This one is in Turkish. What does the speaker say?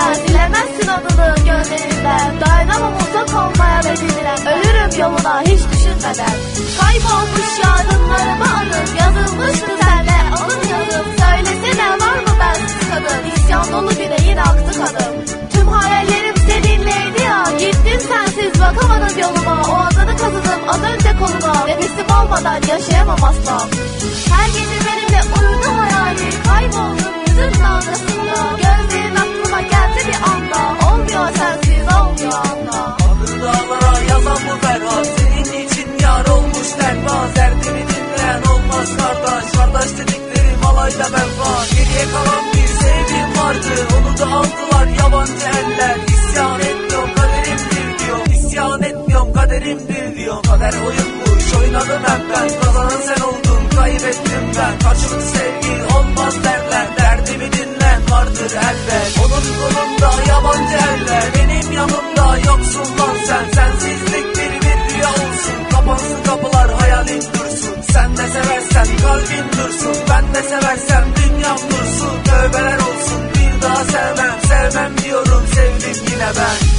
en derinden Silemezsin adını gözlerinden Dayanamam uzak olmaya bedenilen Ölürüm yoluna hiç düşünmeden. Kaybolmuş yarınlarımı arıp Yazılmıştı sende alın yazım Söylesene var mı bensiz kadın? İsyan dolu yüreğin aktı kanım Tüm hayallerim seninleydi ya. Gittin sensiz bakamadım yoluma. O adını kazıdım az önce koluma. Nefesim olmadan yaşayamam asla. Her gece Geriye bir sevgim vardı. Onu da aldılar yabancı eller. İsyan etmiyorum kaderimdir diyor. İsyan etmiyorum kaderimdir diyor. Kader oyunmuş oynadım hep ben Kazanan sen oldun kaybettim ben. Karşılık sevgi olmaz derler. Derdimi dinleyen vardır elbet 바이바이